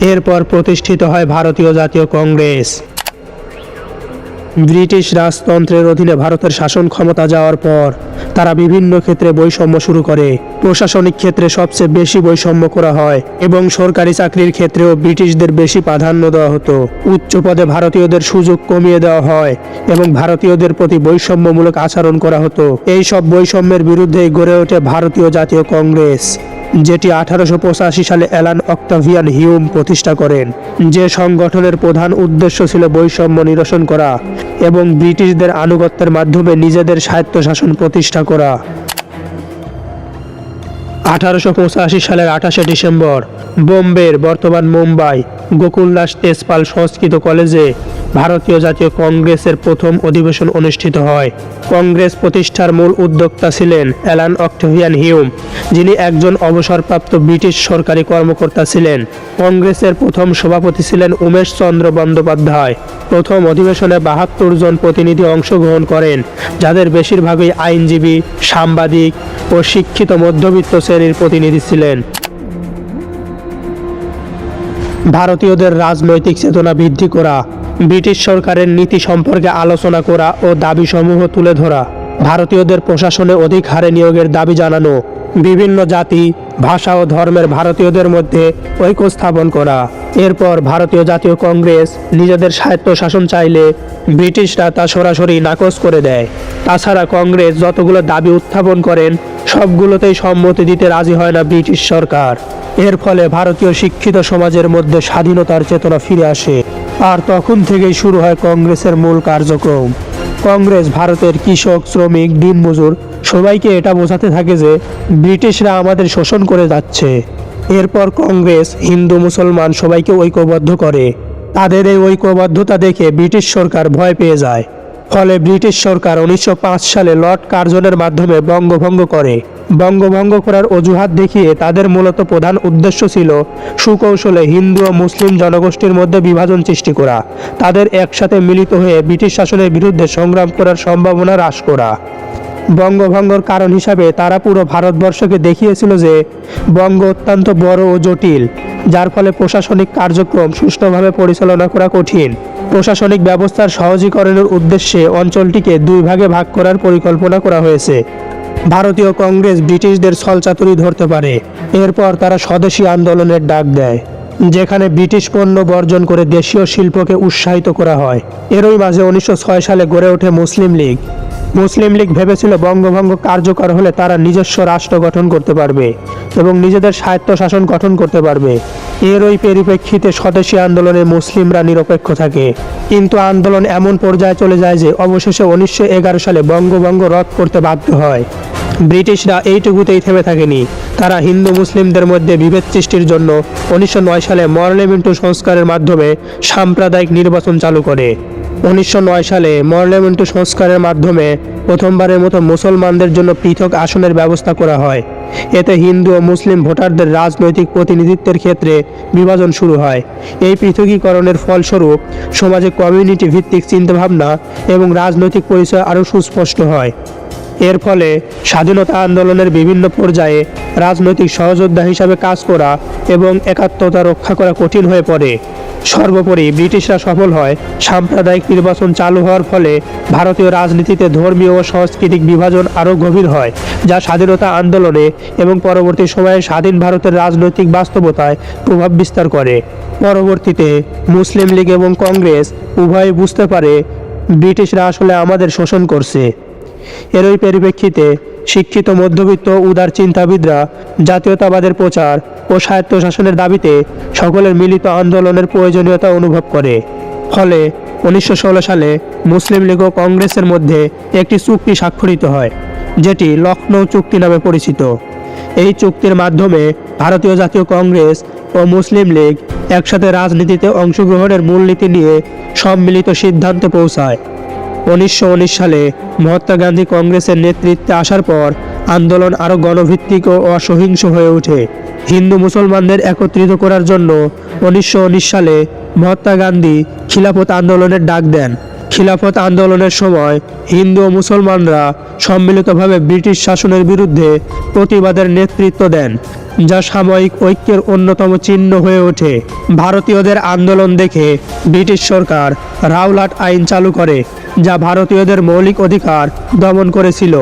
এরপর প্রতিষ্ঠিত হয় ভারতীয় জাতীয় কংগ্রেস। ব্রিটিশ রাজতন্ত্রের অধীনে ভারতের শাসন ক্ষমতা যাওয়ার পর তারা বিভিন্ন ক্ষেত্রে বৈষম্য শুরু করে। প্রশাসনিক ক্ষেত্রে সবচেয়ে বেশি বৈষম্য করা হয় এবং সরকারি চাকরির ক্ষেত্রেও ব্রিটিশদের বেশি প্রাধান্য দেওয়া হতো। উচ্চ পদে ভারতীয়দের সুযোগ কমিয়ে দেওয়া হয় এবং ভারতীয়দের প্রতি বৈষম্যমূলক আচরণ করা হতো। এই সব বৈষম্যের বিরুদ্ধে গড়ে ওঠে ভারতীয় জাতীয় কংগ্রেস। যেটি আঠারোশো পঁচাশি সালে অ্যালান অক্টাভিয়ান হিউম প্রতিষ্ঠা করেন, যে সংগঠনের প্রধান উদ্দেশ্য ছিল বৈষম্য নিরসন করা এবং ব্রিটিশদের আনুগত্যের মাধ্যমে নিজেদের স্বায়ত্তশাসন প্রতিষ্ঠা করা। আঠারোশো পঁচাশি সালের আঠাশে ডিসেম্বর, বোম্বের বর্তমান মুম্বাই গোকুলদাস তেজপাল সংস্কৃত কলেজে ভারতীয় জাতীয় কংগ্রেসের প্রথম অধিবেশন অনুষ্ঠিত হয়। কংগ্রেস প্রতিষ্ঠার মূল উদ্যোক্তা ছিলেন অ্যালান অক্টোভিয়ান হিউম, যিনি একজন অবসরপ্রাপ্ত ব্রিটিশ সরকারি কর্মকর্তা ছিলেন। কংগ্রেসের প্রথম সভাপতি ছিলেন উমেশ চন্দ্র বন্দ্যোপাধ্যায়। প্রথম অধিবেশনে বাহাত্তর জন প্রতিনিধি অংশগ্রহণ করেন, যাদের বেশিরভাগই আইনজীবী, সাংবাদিক ও শিক্ষিত মধ্যবিত্ত শ্রেণির প্রতিনিধি ছিলেন। ভারতীয়দের রাজনৈতিক চেতনা বৃদ্ধি করা ব্রিটিশ সরকারের নীতি সম্পর্কে আলোচনা করা ও দাবিসমূহ তুলে ধরা। ভারতীয়দের প্রশাসনে অধিক হারে নিয়োগের দাবি জানানো, বিভিন্ন জাতি, ভাষা ও ধর্মের ভারতীয়দের মধ্যে ঐক্য স্থাপন করা। এরপর ভারতীয় জাতীয় কংগ্রেস নিজেদের স্বায়ত্ত শাসন চাইলে ব্রিটিশরা তা সরাসরি নাকচ করে দেয়। তাছাড়া কংগ্রেস যতগুলো দাবি উত্থাপন করেন, সবগুলোতেই সম্মতি দিতে রাজি হয় না ব্রিটিশ সরকার। এর ফলে ভারতীয় শিক্ষিত সমাজের মধ্যে স্বাধীনতার চেতনা ফিরে আসে। আর তখন থেকেই শুরু হয় কংগ্রেসের মূল কার্যক্রম। কংগ্রেস ভারতের কৃষক, শ্রমিক দিনমজুর সবাইকে এটা বোঝাতে থাকে যে ব্রিটিশরা আমাদের শোষণ করে যাচ্ছে। এরপর কংগ্রেস, হিন্দু, মুসলমান সবাইকে ঐক্যবদ্ধ করে। তাদের এই ঐক্যবদ্ধতা দেখে ব্রিটিশ সরকার ভয় পেয়ে যায়। ফলে ব্রিটিশ সরকার উনিশশো পাঁচ সালে লর্ড কার্জনের মাধ্যমে বঙ্গভঙ্গ করে। বঙ্গভঙ্গ করার অজুহাত দেখিয়ে তাদের মূলত প্রধান উদ্দেশ্য ছিল সুকৌশলে হিন্দু ও মুসলিম জনগোষ্ঠীর মধ্যে বিভাজন সৃষ্টি করা, তাদের একসাথে মিলিত হয়ে ব্রিটিশ শাসনের বিরুদ্ধে সংগ্রাম করার সম্ভাবনা হ্রাস করা। বঙ্গভঙ্গর কারণ হিসাবে তারা পুরো ভারতবর্ষকে দেখিয়েছিল যে বঙ্গ অত্যন্ত বড় ও জটিল, যার ফলে প্রশাসনিক কার্যক্রম সুষ্ঠুভাবে পরিচালনা করা কঠিন। প্রশাসনিক ব্যবস্থার সহজীকরণের উদ্দেশ্যে অঞ্চলটিকে দুই ভাগে ভাগ করার পরিকল্পনা করা হয়েছে। ভারতীয় কংগ্রেস ব্রিটিশদের ছলচাতুরি ধরতে পারে। এরপর তারা স্বদেশী আন্দোলনের ডাক দেয়, যেখানে ব্রিটিশ পণ্য বর্জন করে দেশীয় শিল্পকে উৎসাহিত করা হয়। এরই মাঝে উনিশশো ছয় সালে গড়ে ওঠে মুসলিম লীগ। মুসলিম লীগ ভেবেছিল বঙ্গভঙ্গ কার্যকর হলে তারা নিজস্ব রাষ্ট্র গঠন করতে পারবে এবং নিজেদের স্বায়ত্ত শাসন গঠন করতে পারবে। এর ওই পরিপ্রেক্ষিতে স্বদেশী আন্দোলনে মুসলিমরা নিরপেক্ষ থাকে। কিন্তু আন্দোলন এমন পর্যায়ে চলে যায় যে অবশেষে উনিশশো এগারো সালে বঙ্গভঙ্গ রদ করতে বাধ্য হয়। ব্রিটিশরা এইটুকুতেই থেমে থাকেনি। তারা হিন্দু মুসলিমদের মধ্যে বিভেদ সৃষ্টির জন্য উনিশশো নয় সালে মরলেমিন্টু সংস্কারের মাধ্যমে সাম্প্রদায়িক নির্বাচন চালু করে। উনিশশো নয় সালে মরলেমেন্টু সংস্কারের মাধ্যমে প্রথমবারের মতো মুসলমানদের জন্য পৃথক আসনের ব্যবস্থা করা হয়। এতে হিন্দু ও মুসলিম ভোটারদের রাজনৈতিক প্রতিনিধিত্বের ক্ষেত্রে বিভাজন শুরু হয়। এই পৃথকীকরণের ফলস্বরূপ সমাজে কমিউনিটি ভিত্তিক চিন্তাভাবনা এবং রাজনৈতিক পরিচয় আরও সুস্পষ্ট হয়। এর ফলে স্বাধীনতা আন্দোলনের বিভিন্ন পর্যায়ে রাজনৈতিক সহযোদ্ধা হিসাবে কাজ করা এবং একাত্মতা রক্ষা করা কঠিন হয়ে পড়ে। সর্বোপরি ব্রিটিশরা সফল হয়। সাম্প্রদায়িক নির্বাচন চালু হওয়ার ফলে ভারতীয় রাজনীতিতে ধর্মীয় ও সাংস্কৃতিক বিভাজন আরও গভীর হয়, যা স্বাধীনতা আন্দোলনে এবং পরবর্তী সময়ে স্বাধীন ভারতের রাজনৈতিক বাস্তবতায় প্রভাব বিস্তার করে। পরবর্তীতে মুসলিম লীগ এবং কংগ্রেস উভয়ে বুঝতে পারে, ব্রিটিশরা আসলে আমাদের শোষণ করছে। এরই পরিপ্রেক্ষিতে শিক্ষিত, মধ্যবিত্ত, উদার চিন্তাবিদরা জাতীয়তাবাদের প্রচার ও স্বায়ত্তশাসনের দাবিতে সকলের মিলিত আন্দোলনের প্রয়োজনীয়তা অনুভব করে। ফলে উনিশশো ষোলো সালে মুসলিম লীগ ও কংগ্রেসের মধ্যে একটি চুক্তি স্বাক্ষরিত হয়, যেটি লখনৌ চুক্তি নামে পরিচিত। এই চুক্তির মাধ্যমে ভারতীয় জাতীয় কংগ্রেস ও মুসলিম লীগ একসাথে রাজনীতিতে অংশগ্রহণের মূলনীতি নিয়ে সম্মিলিত সিদ্ধান্তে পৌঁছায়। উনিশশো উনিশ সালে মহাত্মা গান্ধী কংগ্রেসের নেতৃত্বে আসার পর আন্দোলন আরও গণভিত্তিক ও অসহিংস হয়ে ওঠে। হিন্দু মুসলমানদের একত্রিত করার জন্য উনিশশো উনিশ সালে মহাত্মা গান্ধী খিলাফত আন্দোলনের ডাক দেন। খিলাফত আন্দোলনের সময় হিন্দু ও মুসলমানরা সম্মিলিতভাবে ব্রিটিশ শাসনের বিরুদ্ধে প্রতিবাদের নেতৃত্ব দেন, যা সাময়িক ঐক্যের অন্যতম চিহ্ন হয়ে ওঠে। ভারতীয়দের আন্দোলন দেখে ব্রিটিশ সরকার রাওলাট আইন চালু করে। যা ভারতীয়দের মৌলিক অধিকার দমন করেছিল।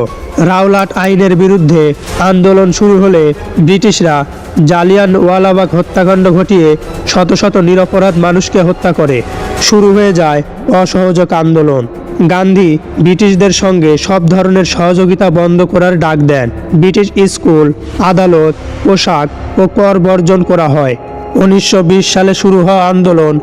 রাওলাট আইনের বিরুদ্ধে আন্দোলন শুরু হলে ব্রিটিশরা জালিয়ান ওয়ালাবাগ হত্যাকাণ্ড ঘটিয়ে শত শত নিরপরাধ মানুষকে হত্যা করে। শুরু হয়ে যায় অসহযোগ আন্দোলন। গান্ধী ব্রিটিশদের সঙ্গে সব ধরনের সহযোগিতা বন্ধ করার ডাক দেন। ব্রিটিশ স্কুল, আদালত, পোশাক ও কর বর্জন করা হয়। উনিশশো বিশ সালে শুরু হওয়া আন্দোলন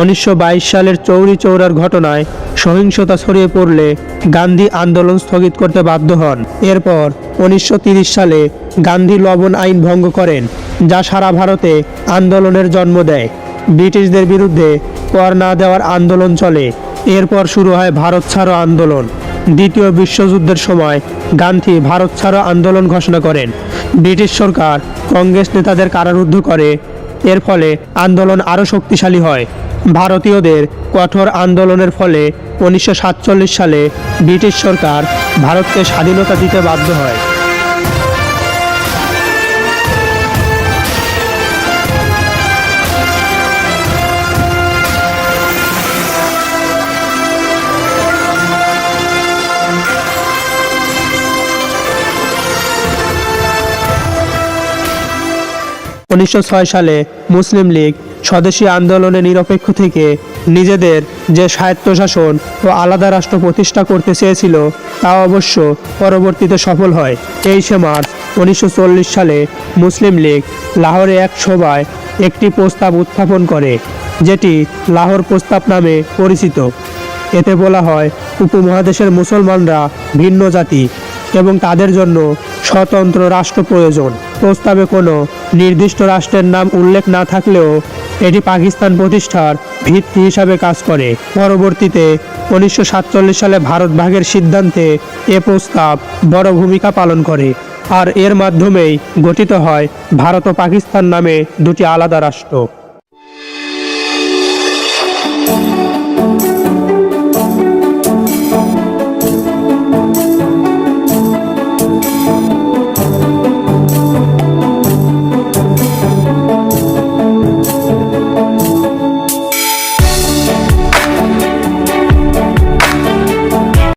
উনিশশো বাইশ সালের চৌরি চৌরার ঘটনায় সহিংসতা ছড়িয়ে পড়লে গান্ধী আন্দোলন স্থগিত করতে বাধ্য হন। এরপর উনিশশো সালে গান্ধী লবণ আইন ভঙ্গ করেন, যা সারা ভারতে আন্দোলনের জন্ম দেয়। ব্রিটিশদের বিরুদ্ধে কর না দেওয়ার আন্দোলন চলে। এরপর শুরু হয় ভারত ছাড়ো আন্দোলন। দ্বিতীয় বিশ্বযুদ্ধের সময় গান্ধী ভারত ছাড়ো আন্দোলন ঘোষণা করেন। ব্রিটিশ সরকার কংগ্রেস নেতাদের কারারুদ্ধ করে। এর ফলে আন্দোলন আরও শক্তিশালী হয়। ভারতীয়দের কঠোর আন্দোলনের ফলে উনিশশো সাতচল্লিশ সালে ব্রিটিশ সরকার ভারতকে স্বাধীনতা দিতে বাধ্য হয়। উনিশশো ছয় সালে মুসলিম লীগ স্বদেশী আন্দোলনে নিরপেক্ষ থেকে নিজেদের যে স্বায়ত্তশাসন ও আলাদা রাষ্ট্র প্রতিষ্ঠা করতে চেয়েছিল, তা অবশ্য পরবর্তীতে সফল হয়। তেইশে মার্চ উনিশশো চল্লিশ সালে মুসলিম লীগ লাহোরে এক সভায় একটি প্রস্তাব উত্থাপন করে, যেটি লাহোর প্রস্তাব নামে পরিচিত। এতে বলা হয়, উপমহাদেশের মুসলমানরা ভিন্ন জাতি। এবং তাদের জন্য স্বতন্ত্র রাষ্ট্র প্রয়োজন। প্রস্তাবে কোনো নির্দিষ্ট রাষ্ট্রের নাম উল্লেখ না থাকলেও এটি পাকিস্তান প্রতিষ্ঠার ভিত্তি হিসাবে কাজ করে। পরবর্তীতে উনিশশো সাতচল্লিশ সালে ভারত ভাগের সিদ্ধান্তে এ প্রস্তাব বড় ভূমিকা পালন করে আর এর মাধ্যমেই গঠিত হয় ভারত ও পাকিস্তান নামে দুটি আলাদা রাষ্ট্র।